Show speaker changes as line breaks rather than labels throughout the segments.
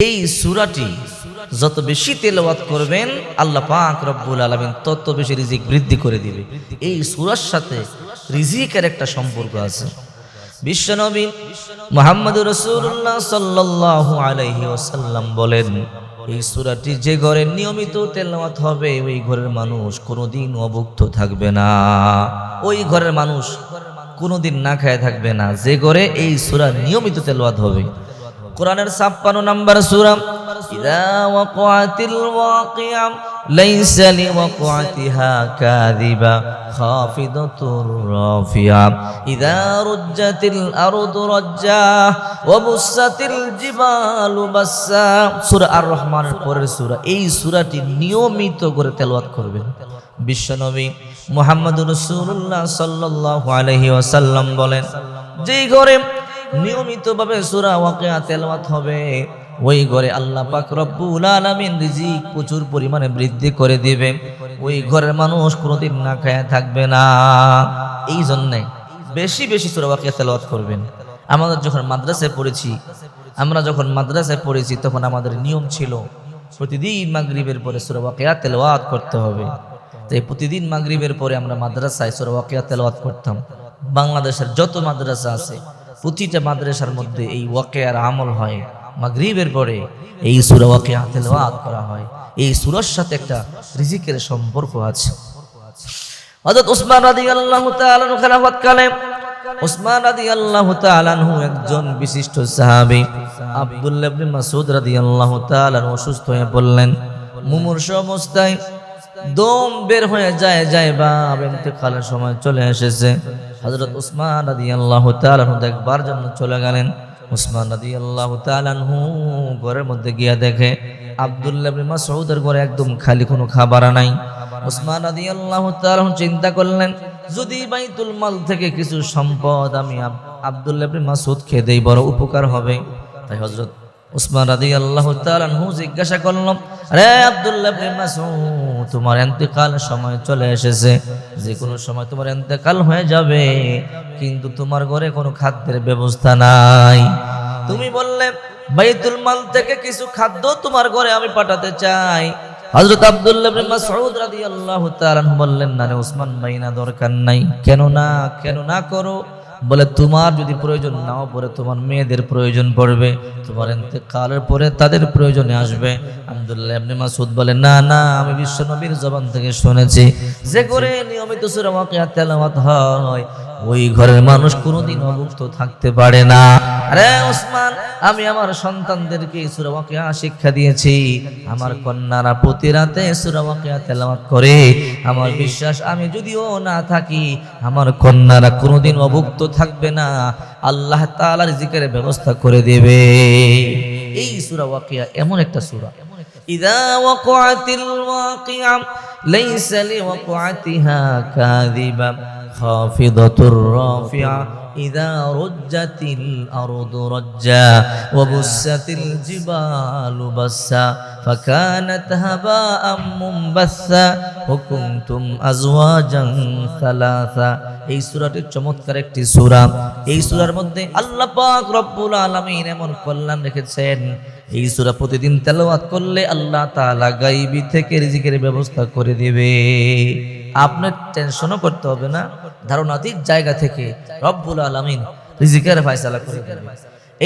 এই সুরাটি যত বেশি তেলাওয়াত করবেন, আল্লাহ পাক রব্বুল আলামিন তত বেশি রিজিক বৃদ্ধি করে দিবে। এই সুরার সাথে রিজিকের একটা সম্পর্ক আছে। বিশ্বনবী মোহাম্মদ রসুল্লাহ সাল্লাল্লাহু আলাইহি ওয়াসাল্লাম বলেন, এই সুরাটি যে ঘরে নিয়মিত তেলাওয়াত হবে, ওই ঘরের মানুষ কোনোদিন অভুক্ত থাকবে না। ওই ঘরের মানুষ কোনোদিন না খায় থাকবে না। যে ঘরে এই সুরা নিয়মিত তেলাওয়াত হবে কোরআনের ছাপ্পান্ন নাম্বার সূরা, ইদা ওয়াকাতিল ওয়াকিয়া, লাইসা লিওয়াকাতিহা কাযিবা, খাফিদাতুর রাফিয়া, ইদা রুজ্জাতিল আরদু রাজ্জা, ওয়া বুসাতিল জিবালু বাসসা সূরা আর রহমানের পরের সূরা, এই সূরাটি নিয়মিত করে তেলাওয়াত করবেন। বিশ্বনবী মুহাম্মদুর রাসূলুল্লাহ সাল্লাল্লাহু আলাইহি বলেন, যেই ঘরে নিয়মিতভাবে সূরা ওয়াকিয়া তেলাওয়াত হবে। ওই ঘরে আল্লাহ পাক রব্বুল আলামিন রিজিক প্রচুর পরিমাণে বৃদ্ধি করে দিবে ওই ঘরের মানুষ কোনোদিন না খায় থাকবে না। এই জন্যে বেশি বেশি সূরা ওয়াকিয়া তেলাওয়াত করবেন। আমাদের যখন মাদ্রাসায় পড়েছি, আমরা যখন মাদ্রাসায় পড়েছি তখন আমাদের নিয়ম ছিল প্রতিদিন মাগরিবের পরে সূরা ওয়াকিয়া তেলাওয়াত করতে হবে। তাই প্রতিদিন মাগরিবের পরে আমরা মাদ্রাসায় সূরা ওয়াকিয়া তেলাওয়াত করতাম। বাংলাদেশের যত মাদ্রাসা আছে প্রতিটা মাদ্রাসার মধ্যে এই ওয়াকিয়ার আমল হয়। মাগরিবের পরে এই সূরা ওয়াকিয়া তেলাওয়াত করা হয়। এই সূরার সাথে একটা রিজিকের সম্পর্ক আছে। হযরত ওসমান রাদিয়াল্লাহু তাআলা খেলাফত কালে ওসমান রাদিয়াল্লাহু তাআলা একজন বিশিষ্ট সাহাবী। আব্দুল্লাহ ইবনে মাসউদ রাদিয়াল্লাহু তাআলা অসুস্থ হয়ে পড়লেন। মুমূর্ষ অবস্থায় দম বের হয়ে যায় যায় বা ইন্তেকালের সময় চলে এসেছে। হযরত ওসমান রাদিয়াল্লাহু তাআলা আনহু দেখবার জন্য চলে গেলেন। ওসমান রাদিয়াল্লাহু তাআলা আনহু ঘরের মধ্যে গিয়া দেখে, আব্দুল্লাহ মাসউদের ঘরে একদম খালি কোনো খাবার নাই। রাদিয়াল্লাহু তাআলা আনহু চিন্তা করলেন, যদি বাইতুল মাল থেকে কিছু সম্পদ আমি আব- আব্দুল্লাহ মাসউদ খেয়ে দেই বড় উপকার হবে। তাই হযরত ওসমান রাদিয়াল্লাহু তাআলা আনহু জিজ্ঞাসা করলাম আরে আব্দুল্লাহ মাসউদ, তোমার ইন্তেকাল সময় চলে এসেছে। যে কোনো সময় তোমার ইন্তেকাল হয়ে যাবে, কিন্তু তোমার ঘরে কোনো খাদ্যের ব্যবস্থা নাই। তুমি বললে, বাইতুল মাল থেকে কিছু খাদ্য তোমার ঘরে আমি পাঠাতে চাই। হযরত আব্দুল্লাহ মাসউদ রাদিয়াল্লাহু তাআলা বললেন, না রে ওসমান ভাই না দরকার নাই। কেন না কেন না করো বলে, তোমার যদি প্রয়োজন নাও পরে তোমার মেয়েদের প্রয়োজন পড়বে, তোমার কালের পরে তাদের প্রয়োজনে আসবে। আব্দুল্লাহ ইবনে মাসুদ বলে, না না, আমি বিশ্ব নবীর জবান থেকে শুনেছি। যে করে নিয়মিত সুরামাকে তেলাওয়াত হয় ওই ঘরের মানুষ কোনোদিন অভুক্ত থাকতে পারে না। আরে ওসমান, আমি আমার সন্তানদেরকে সূরা ওয়াকিয়া শিক্ষা দিয়েছি। আমার কন্যারা প্রতি রাতে সূরা ওয়াকিয়া তেলাওয়াত করে। আমার বিশ্বাস, আমি যদিও না থাকি, আমার কন্যারা কোনোদিন অভুক্ত থাকবে না। আল্লাহ তাআলার জিকিরের ব্যবস্থা করে দেবে। এই সূরা ওয়াকিয়া এমন একটা সূরা। ইদা ওয়াকাতিল ওয়াকিয়া, লাইসা লিওয়াকাতিহা خافضة رافعة إذا رجت الأرض رجا وبست الجبال بسا فكانت هباء منبثا وكنتم أزواجا ثلاثا এই সূরাটির চমৎকার একটি সূরা এই সূরার মধ্যে আল্লাহ পাক রব্বুল আলামিন এমন কল্যাণ রেখেছেন এই সূরা প্রতিদিন তেলাওয়াত করলে আল্লাহ তাআলা গায়বী থেকে রিজিকের ব্যবস্থা করে দেবে আপনার টেনশনও করতে হবে না ধারণাতীত জায়গা থেকে রব্বুল আলামিন, রিজিকের ফায়সালা করে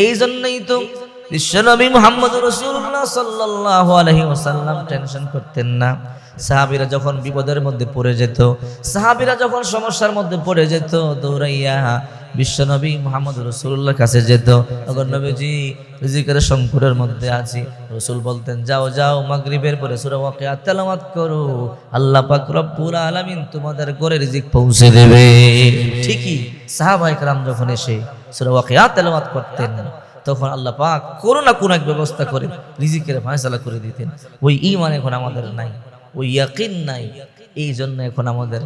এই জন্যই তো বিশ্বনবী মুহাম্মদ রাসূলুল্লাহ সাল্লাল্লাহু আলাইহি ওয়াসাল্লাম টেনশন করতেন না। সাহাবীরা যখন বিপদের মধ্যে পড়ে যেত, সাহাবিরা যখন সমস্যার মধ্যে পড়ে যেত, দৌড়াইয়া বিশ্বনবী মোহাম্মদ রসুল্লাহ কাছে যেত। তখন নবীজি রিজিকের শঙ্করের মধ্যে আছি। রসুল বলতেন, যাও যাও, মাগরিবের পরে সুরমাকে আত্মালামাত করো। আল্লাহ পাক রব্বুল আলামিন তোমাদের করে রিজিক পৌঁছে দেবে। ঠিকই সাহাবাহিক রাম যখন এসে সুরমাকে আত্মালামাত করতেন, তখন আল্লাহ পাক কোনো না কোনো এক ব্যবস্থা করে রিজিকের ফয়সালা করে দিতেন। ওই ইমান এখন আমাদের নাই, ওই ইয়াকিন নাই। এই জন্য এখন আমাদের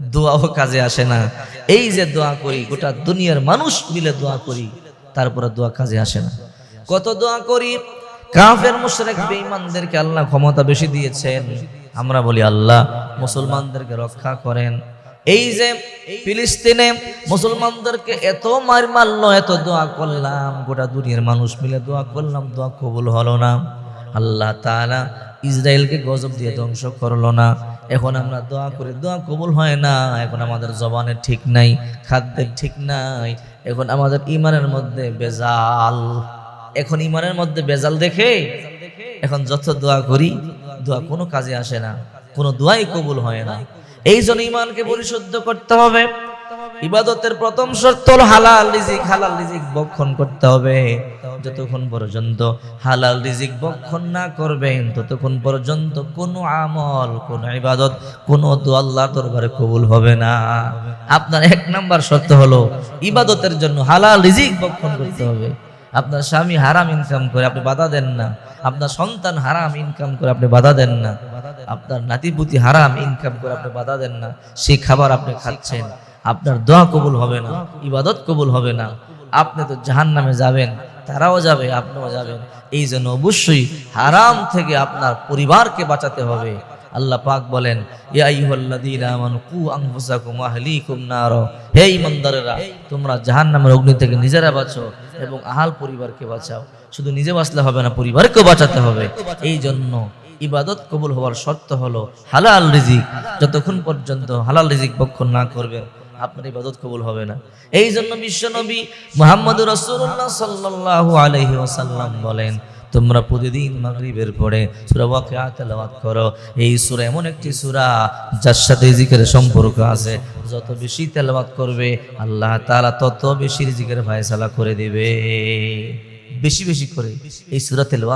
দোয়াও কাজে আসে না। এই যে দোয়া করি, গোটা দুনিয়ার মানুষ মিলে দোয়া করি, তারপরে দোয়া কাজে আসে না। কত দোয়া করি? কাফের, মুশরিক, বেঈমানদেরকে আল্লাহ ক্ষমতা বেশি দিয়েছেন। আমরা বলি, আল্লাহ, মুসলমানদেরকে রক্ষা করেন। এই যে ফিলিস্তিনে মুসলমানদেরকে এত মার মারলো, এত দোয়া করলাম, গোটা দুনিয়ার মানুষ মিলে দোয়া করলাম, দোয়া কবুল হলো না। আল্লাহ তাআলা ইসরায়েলকে গজব দিয়ে ধ্বংস করল না। এখন আমরা দোয়া করি, দোয়া কবুল হয় না। এখন আমাদের জবানের ঠিক নাই খাদ্যের ঠিক নাই। এখন আমাদের ইমানের মধ্যে বেজাল। এখন ইমানের মধ্যে বেজাল দেখে এখন যত দোয়া করি, দোয়া কোনো কাজে আসে না, কোনো দোয়াই কবুল হয় না। এই জন্য ইমানকে পরিশুদ্ধ করতে হবে। ইবাদতের প্রথম শর্ত হলো হালাল রিজিক। হালাল রিজিক বক্ষণ করতে হবে। যতক্ষণ পর্যন্ত হালাল রিজিক বক্ষণ না করবেন, ততক্ষণ পর্যন্ত কোনো আমল, কোনো ইবাদত, কোনো দোয়া আল্লাহর দরবারে কবুল হবে না। আপনার এক নাম্বার শর্ত হলো ইবাদতের জন্য হালাল রিজিক বক্ষণ করতে হবে। আপনার স্বামী হারাম ইনকাম করে, আপনি বাধা দেন না। আপনার সন্তান হারাম ইনকাম করে, আপনি বাধা দেন না। আপনার নাতিপুতি হারাম ইনকাম করে, আপনি বাধা দেন না। সেই খাবার আপনি খাচ্ছেন। আপনার দোয়া কবুল হবে না, ইবাদত কবুল হবে না। আপনি তো জাহান নামে যাবেন, তারাও যাবে, আপনিও যাবেন। এই জন্য অবশ্যই হারাম থেকে আপনার পরিবারকে বাঁচাতে হবে। আল্লাহ পাক বলেন হে ঈমানদারেরা, তোমরা জাহান্নামের অগ্নি থেকে নিজেরা বাঁচো এবং আহাল পরিবারকে বাঁচাও। শুধু নিজে বাঁচলে হবে না, পরিবারকেও বাঁচাতে হবে। এই জন্য ইবাদত কবুল হওয়ার শর্ত হলো হালাল রিজিক। যতক্ষণ পর্যন্ত হালাল রিজিক বক্ষণ না করবেন আপনার ইবাদত কবুল হবে না। এই জন্য বিশ্বনবী মুহাম্মদ রাসূলুল্লাহ সাল্লাল্লাহু আলাইহি ওয়াসাল্লাম বলেন, তোমরা প্রতিদিন মাগরিবের পরে সূরা ওয়াকিয়া তেলাওয়াত করো। এই সুরা এমন একটি সুরা যার সাথে জিকিরের সম্পর্ক আছে। যত বেশি তেলাওয়াত করবে, আল্লাহ তাআলা তত বেশি রিজিকের ফয়সালা করে দিবে। বেশি বেশি করে। এই সুরা তেলাওয়াত